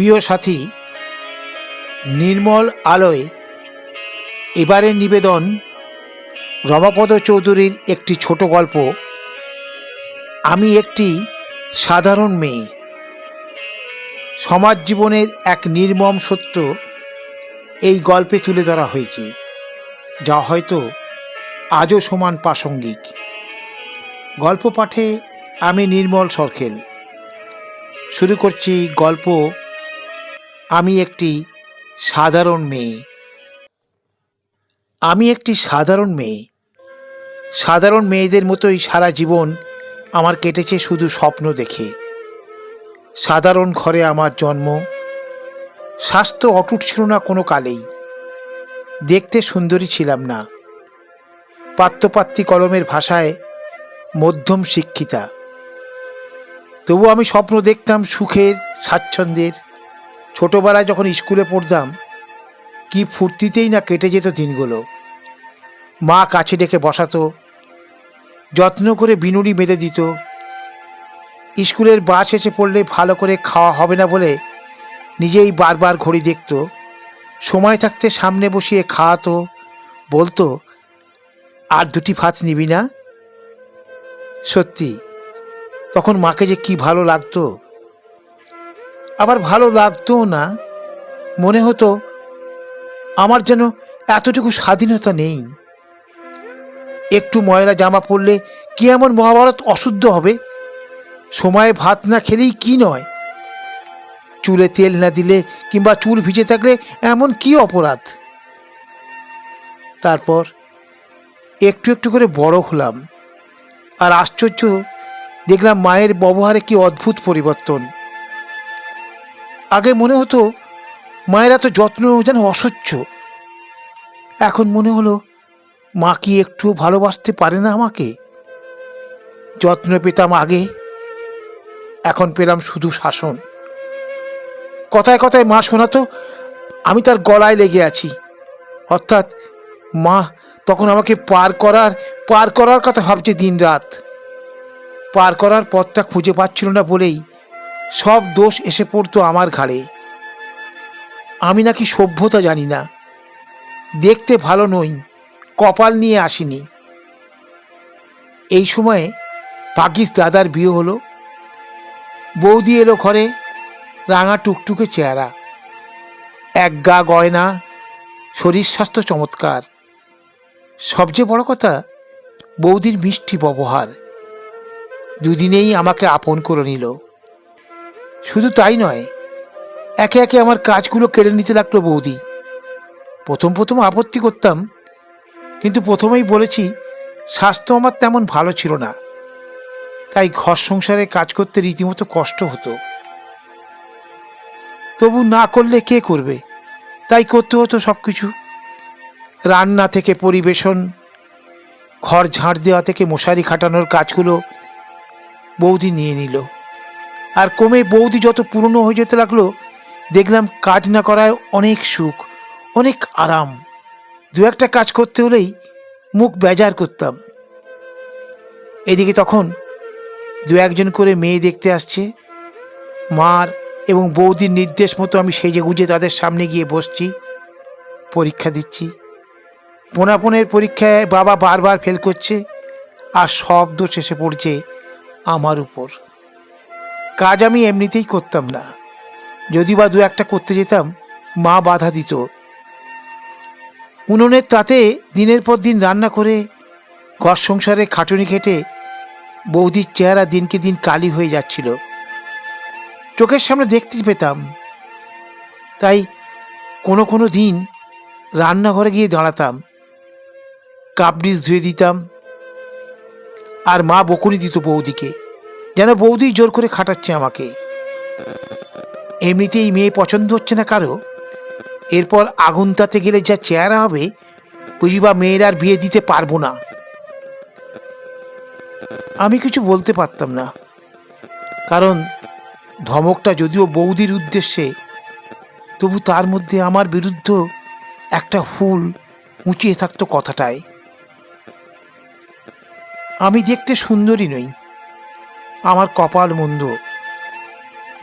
প্রিয় সাথী, নির্মল আলোয় এবারের নিবেদন রমাপদ চৌধুরীর একটি ছোট গল্প। আমি একটি সাধারণ মেয়ে। সমাজ জীবনের এক নির্মম সত্য এই গল্পে তুলে ধরা হয়েছে, যা হয়তো আজও সমান প্রাসঙ্গিক। গল্প পাঠে আমি নির্মল সরখেল। শুরু করছি গল্প আমি একটি সাধারণ মেয়ে। আমি একটি সাধারণ মেয়ে। সাধারণ মেয়েদের মতোই সারা জীবন আমার কেটেছে শুধু স্বপ্ন দেখে। সাধারণ ঘরে আমার জন্ম। স্বাস্থ্য অটুট ছিল না কোনো কালেই। দেখতে সুন্দরী ছিলাম না। পাত্রপাত্রী কলমের ভাষায় মধ্যম শিক্ষিতা। তবু আমি স্বপ্ন দেখতাম সুখের, স্বাচ্ছন্দ্যের ছোটবেলায় যখন স্কুলে পড়তাম, কি ফুর্তিতেই না কেটে যেত দিনগুলো। মা কাছে ডেকে বসাতো, যত্ন করে বিনুনি বেঁধে দিত। স্কুলের বাস এসে পড়লে ভালো করে খাওয়া হবে না বলে নিজেই বারবার ঘড়ি দেখত। সময় থাকতে সামনে বসিয়ে খাওয়াতো, বলতো, আর দুটি ভাত নিবি না? সত্যি, তখন মাকে যে কি ভালো লাগতো আবার ভালো লাগতো না। মনে হতো আমার যেন এতটুকু স্বাধীনতা নেই। একটু ময়লা জামা পরলে কি এমন মহাভারত অশুদ্ধ হবে? সময়ে ভাত না খেলেই কি নয়? চুলে তেল না দিলে কিংবা চুল ভিজে থাকলে এমন কি অপরাধ? তারপর একটু একটু করে বড় হলাম। আর আশ্চর্য, দেখলাম মায়ের ব্যবহারে কি অদ্ভুত পরিবর্তন। আগে মনে হতো মায়ের এত যত্ন যেন অসহ্য। এখন মনে হলো মা কি একটু ভালোবাসতে পারে না আমাকে। যত্ন পেতাম আগে, এখন পেলাম শুধু শাসন। কথায় কথায় মা শোনাতো, আমি তার গলায় লেগে আছি। অর্থাৎ মা তখন আমাকে পার করার পার করার কথা ভাবছে দিন রাত পার করার পথটা খুঁজে পাচ্ছিল না বলেই সব দোষ এসে পড়তো আমার ঘাড়ে। আমি নাকি সভ্যতা জানি না। দেখতে ভালো নই, কপাল নিয়ে আসিনি। এই সময়ে পাকিস দাদার বিয়ে হলো। বৌদি এলো ঘরে, রাঙা টুকটুকে চেহারা। এক গা গয়না, শরীর স্বাস্থ্য চমৎকার। সবচেয়ে বড় কথা, বৌদির মিষ্টি ব্যবহার। দুদিনেই আমাকে আপন করে নিল। শুধু তাই নয়, একে একে আমার কাজগুলো কেড়ে নিতে লাগল বৌদি। প্রথম প্রথম আপত্তি করতাম, কিন্তু প্রথমেই বলেছি, স্বাস্থ্য আমার তেমন ভালো ছিল না। তাই ঘর সংসারে কাজ করতে রীতিমতো কষ্ট হতো। তবু না করলে কে করবে? তাই করতে হতো সব কিছু রান্না থেকে পরিবেশন, ঘর ঝাড় দেওয়া থেকে মশারি খাটানোর কাজগুলো বৌদি নিয়ে নিল। আর কমে বৌদি যত পুরনো হয়ে যেতে লাগল, দেখলাম কাজ না করায় অনেক সুখ, অনেক আরাম। দু একটা কাজ করতে হলেই মুখ বেজার করতাম। এদিকে তখন দু একজন করে মেয়ে দেখতে আসছে। মার এবং বৌদির নির্দেশ মতো আমি সেজে গুজে তাদের সামনে গিয়ে বসছি, পরীক্ষা দিচ্ছি। পোনাপনের পরীক্ষায় বাবা বারবার ফেল করছে, আর দোষ এসে পড়ছে আমার উপর। কাজ আমি এমনিতেই করতাম না। যদি বা দু একটা করতে যেতাম, মা বাধা দিত। উনুনের তাতে দিনের পর দিন রান্না করে, ঘর সংসারে খাটুনি খেটে বৌদির চেহারা দিনকে দিন কালি হয়ে যাচ্ছিল। চোখের সামনে দেখতে পেতাম। তাই কোনো কোনো দিন রান্নাঘরে গিয়ে দাঁড়াতাম। কাপডিস ধুয়ে দিতাম। আর মা বকুনি দিত বৌদিকে। যেন বৌদি জোর করে খাটাচ্ছে আমাকে। এমনিতেই মেয়ে পছন্দ হচ্ছে না কারও। এরপর আগুন তাতে গেলে যা চেহারা হবে, বুঝিবা মেয়ের আর বিয়ে দিতে পারব না। আমি কিছু বলতে পারতাম না। কারণ ধমকটা যদিও বৌদির উদ্দেশ্যে, তবু তার মধ্যে আমার বিরুদ্ধ একটা ফুল উঁচিয়ে থাকতো কথাটায়। আমি দেখতে সুন্দরী নই। আমার কপাল মন্দ।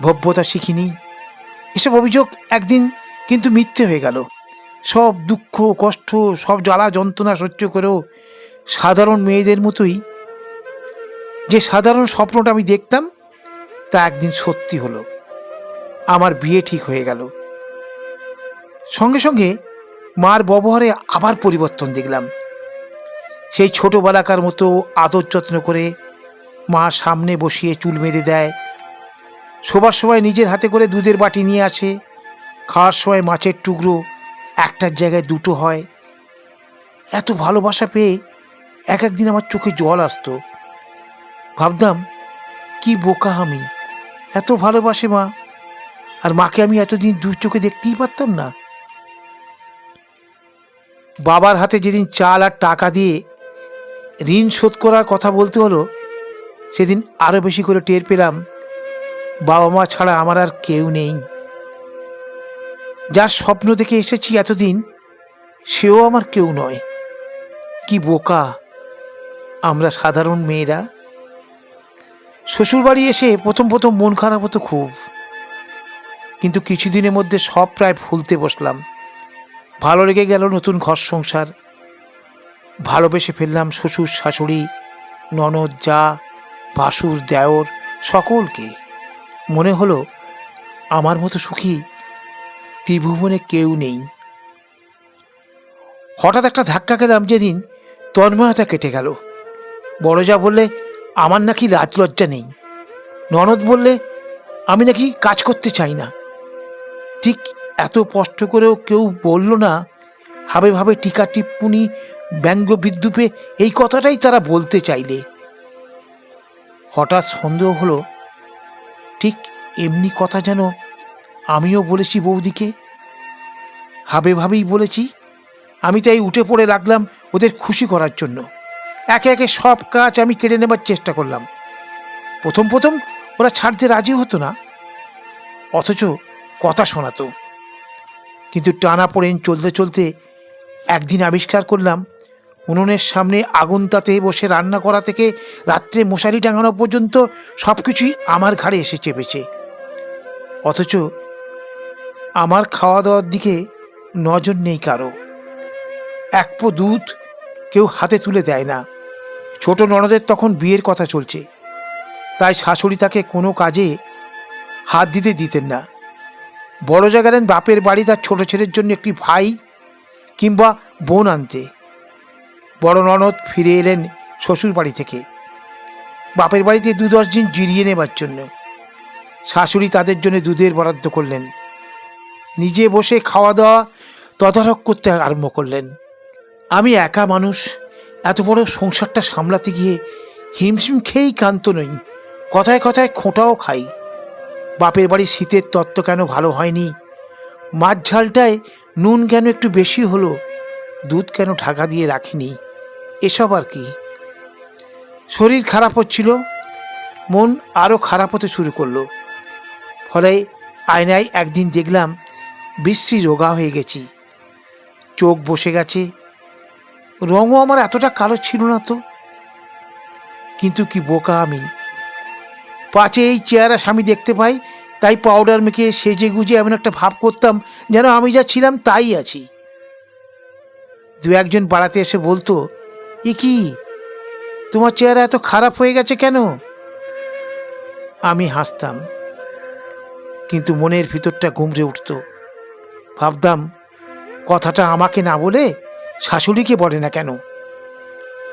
ভব্যতা শিখিনি। এসব অভিযোগ একদিন কিন্তু মিথ্যে হয়ে গেল। সব দুঃখ, কষ্ট, সব জ্বালা যন্ত্রণা সহ্য করেও সাধারণ মেয়েদের মতোই যে সাধারণ স্বপ্নটা আমি দেখতাম, তা একদিন সত্যি হলো। আমার বিয়ে ঠিক হয়ে গেল। সঙ্গে সঙ্গে মার ব্যবহারে আবার পরিবর্তন দেখলাম। সেই ছোটোবেলাকার মতো আদর যত্ন করে মা সামনে বসিয়ে চুল বেঁধে দেয়। শোবার সময় নিজের হাতে করে দুধের বাটি নিয়ে আসে। খাওয়ার সময় মাছের টুকরো একটার জায়গায় দুটো হয়। এত ভালোবাসা পেয়ে এক একদিন আমার চোখে জল আসতো। ভাবতাম, কি বোকা আমি, এত ভালোবাসে মা। আর মাকে আমি এতদিন দু চোখে দেখতেই পারতাম না। বাবার হাতে যেদিন চাল আর টাকা দিয়ে ঋণ শোধ করার কথা বলতে হলো সেদিন আরও বেশি করে টের পেলাম বাবা মা ছাড়া আমার আর কেউ নেই। যার স্বপ্ন দেখে এসেছি এতদিন, সেও আমার কেউ নয়। কি বোকা, আমরা সাধারণ মেয়েরা। শ্বশুরবাড়ি এসে প্রথম প্রথম মন খারাপ হতো খুব। কিন্তু কিছুদিনের মধ্যে সব প্রায় ভুলতে বসলাম। ভালো লেগে গেল নতুন ঘর সংসার। ভালোবেসে ফেললাম শ্বশুর, শাশুড়ি, ননদ, যা ভাসুর দেওর, সকলকে। মনে হলো, আমার মতো সুখী ত্রিভুবনে কেউ নেই। হঠাৎ একটা ধাক্কা খেলাম যেদিন তন্ময়তা কেটে গেল। বড় যা বললে, আমার নাকি লাজ লজ্জা নেই। ননদ বললে, আমি নাকি কাজ করতে চাই না। ঠিক এত কষ্ট করেও কেউ বলল না ভাবে ভাবে টিকা টিপ্পুনি ব্যঙ্গ বিদ্যুপে এই কথাটাই তারা বলতে চাইলে। হঠাৎ সন্দেহ হলো, ঠিক এমনি কথা যেন আমিও বলেছি বৌদিকে। হাবে ভাবেই বলেছি, আমি তাই উঠে পড়ে লাগলাম ওদের খুশি করার জন্য। একে একে সব কাজ আমি কেড়ে নেবার চেষ্টা করলাম। প্রথম প্রথম ওরা ছাড়তে রাজি হতো না, অথচ কথা শোনাতো। কিন্তু টানা পড়েন চলতে চলতে একদিন আবিষ্কার করলাম উনুনের সামনে আগুন তাতে বসে রান্না করা থেকে রাত্রে মশারি টাঙানো পর্যন্ত সব কিছুই আমার ঘাড়ে এসে চেপেছে। অথচ আমার খাওয়া দাওয়ার দিকে নজর নেই কারও। এক পো দুধ কেউ হাতে তুলে দেয় না। ছোট ননদের তখন বিয়ের কথা চলছে। তাই শাশুড়ি তাকে কোনো কাজে হাত দিতে দিতেন না। বড় গেলেন বাপের বাড়ি তার ছোট ছেলের জন্য একটি ভাই কিংবা বোন আনতে। বড় ননদ ফিরে এলেন শ্বশুর বাড়ি থেকে। বাপের বাড়িতে দু দশ দিন জিরিয়ে নেবার জন্য। শাশুড়ি তাদের জন্য দুধের বরাদ্দ করলেন। নিজে বসে খাওয়া দাওয়া তদারক করতে আরম্ভ করলেন। আমি একা মানুষ, এত বড় সংসারটা সামলাতে গিয়ে হিমশিম খেয়েই ক্লান্ত নই, কথায় কথায় খোঁটাও খাই। বাপের বাড়ি শীতের তত্ত্ব কেন ভালো হয়নি? মাছ ঝালটায় নুন কেন একটু বেশি হলো? দুধ কেন ঢাকা দিয়ে রাখিনি? এসব আর কি। শরীর খারাপ হচ্ছিল, মন আরও খারাপ হতে শুরু করল। ফলে আয়নায় একদিন দেখলাম বিশ্রী রোগা হয়ে গেছি। চোখ বসে গেছে। রঙও আমার এতটা কালো ছিল না তো। কিন্তু কি বোকা আমি। পাচে এই চেহারা স্বামী দেখতে পাই, তাই পাউডার মেখে সেজে গুজে এমন একটা ভাব করতাম যেন আমি যা ছিলাম তাই আছি। দু একজন পাড়াতে এসে বলতো এ কি? তোমার চেহারা এত খারাপ হয়ে গেছে কেন? আমি হাসতাম, কিন্তু মনের ভিতরটা গুমড়ে উঠত। ভাবতাম, কথাটা আমাকে না বলে শাশুড়িকে বলে না কেন?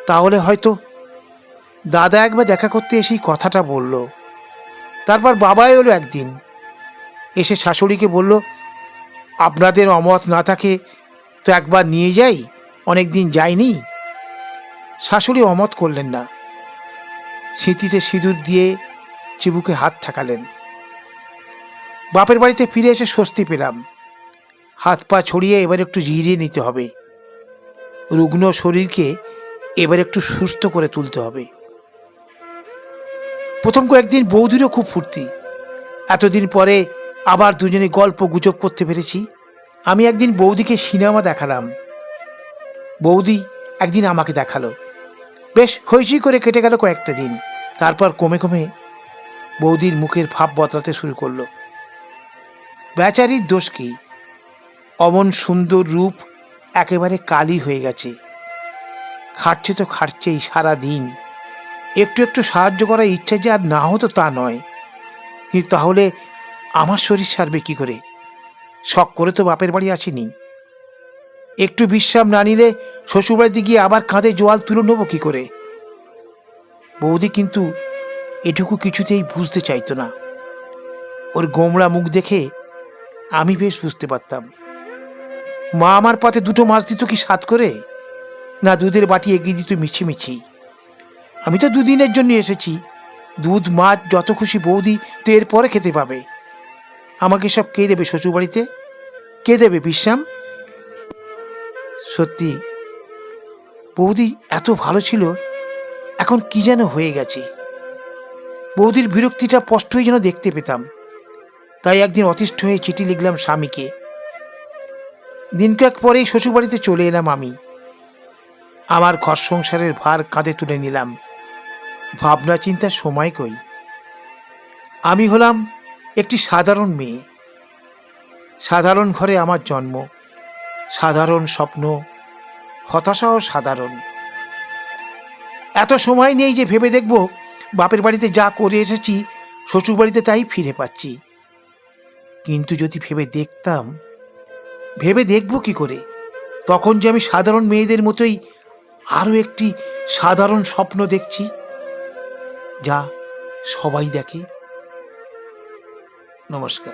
তাহলে হয়তো দাদা একবার দেখা করতে এসেই কথাটা বলল। তারপর বাবা এলো একদিন, এসে শাশুড়িকে বলল, আপনাদের অমত না থাকে তো একবার নিয়ে যাই অনেক দিন যায়নি শাশুড়ি অমত করলেন না। স্মৃতিতে সিঁদুর দিয়ে চিবুকে হাত ঠেকালেন। বাপের বাড়িতে ফিরে এসে স্বস্তি পেলাম। হাত পা ছড়িয়ে এবার একটু জিরিয়ে নিতে হবে। রুগ্ন শরীরকে এবার একটু সুস্থ করে তুলতে হবে। প্রথম কয়েকদিন বৌদিরও খুব ফুর্তি। এতদিন পরে আবার দুজনে গল্প গুজব করতে পেরেছি। আমি একদিন বৌদিকে সিনেমা দেখালাম। বৌদি একদিন আমাকে দেখাল। বেশ হইচই করে কেটে গেল কয়েকটা দিন। তারপর কমে কমে বৌদির মুখের ভাব বদলাতে শুরু করল। বেচারির দোষ কি? অমন সুন্দর রূপ একেবারে কালি হয়ে গেছে। খাটছে তো খাটছেই সারা দিন একটু একটু সাহায্য করার ইচ্ছা যে আর না হতো তা নয়। কিন্তু তাহলে আমার শরীর সারবে কি করে? শখ করে তো বাপের বাড়ি আসিনি। একটু বিশ্রাম না নিলে শ্বশুরবাড়িতে গিয়ে আবার কাঁধে জোয়াল তুলে নেব কি করে? বৌদি কিন্তু এটুকু কিছুতেই বুঝতে চাইতো না। ওর গোমড়া মুখ দেখে আমি বেশ বুঝতে পারতাম। মা আমার পাতে দুটো মাছ দিত কি সাত করে? না দুধের বাটি এগিয়ে দিত মিছিমিছি আমি তো দুদিনের জন্য এসেছি। দুধ, মাছ, যত খুশি বৌদি তো এরপরে খেতে পাবে। আমাকে সব কে দেবে শ্বশুরবাড়িতে? কে দেবে বিশ্রাম? সত্যি, বৌদি এত ভালো ছিল, এখন কি যেন হয়ে গেছে। বৌদির বিরক্তিটা স্পষ্টই যেন দেখতে পেতাম। তাই একদিন অতিষ্ঠ হয়ে চিঠি লিখলাম স্বামীকে। দিন কয়েক পরেই শ্বশুরবাড়িতে চলে এলাম আমি। আমার ঘর সংসারের ভার কাঁধে তুলে নিলাম। ভাবনা চিন্তার সময় কই? আমি হলাম একটি সাধারণ মেয়ে। সাধারণ ঘরে আমার জন্ম। সাধারণ স্বপ্ন, হতাশাও সাধারণ। এত সময় নেই যে ভেবে দেখব, বাপের বাড়িতে যা করে এসেছি শ্বশুর বাড়িতে তাই ফিরে পাচ্ছি। কিন্তু যদি ভেবে দেখতাম, ভেবে দেখব কি করে? তখন যে আমি সাধারণ মেয়েদের মতোই আরও একটি সাধারণ স্বপ্ন দেখছি, যা সবাই দেখে। নমস্কার।